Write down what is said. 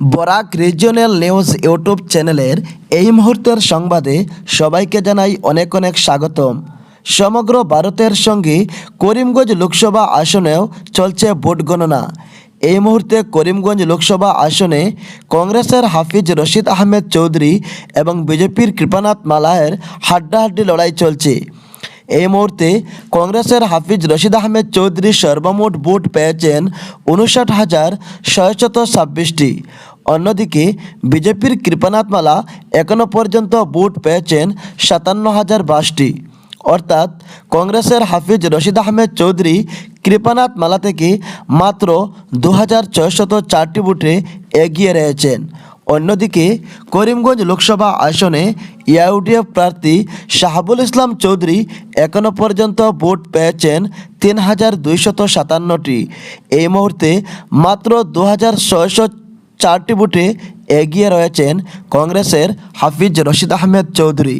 Barak regional news YouTube চ্যানেলের এই মুহূর্তের সংবাদে সবাইকে জানাই অনেক অনেক স্বাগতম। সমগ্র ভারতের সঙ্গে করিমগঞ্জ লোকসভা আসনেও চলছে ভোট গণনা। এই মুহূর্তে করিমগঞ্জ লোকসভা আসনে কংগ্রেসের হাফিজ রশিদ আহমেদ চৌধুরী এবং বিজেপির কৃপানাথ মালায়ের হাড্ডাহাড্ডি লড়াই চলছে। এই মুহূর্তে কংগ্রেসের হাফিজ রশিদ আহমেদ চৌধুরী সর্বমোট ভোট পেয়েছেন উনষাট হাজার ছয়শত ছাব্বিশটি। অন্যদিকে বিজেপির কৃপানাথ মালা এখনও পর্যন্ত ভোট পেয়েছেন সাতান্ন হাজার বাইশটি অর্থাৎ কংগ্রেসের হাফিজ রশিদ আহমেদ চৌধুরী কৃপানাথ মালা থেকে মাত্র দু হাজার ছয়শত চারটি ভোটে এগিয়ে রয়েছেন। অন্যদিকে করিমগঞ্জ লোকসভা আসনে ইয়াউডিএফ প্রার্থী শাহাবুল ইসলাম চৌধুরী এখনও পর্যন্ত ভোট পেয়েছেন তিন হাজার দুইশত সাতান্নটি। এই মুহূর্তে মাত্র দু হাজার ছয়শো চারটি ভোটে এগিয়ে রয়েছেন কংগ্রেসের হাফিজ রশিদ আহমেদ চৌধুরী।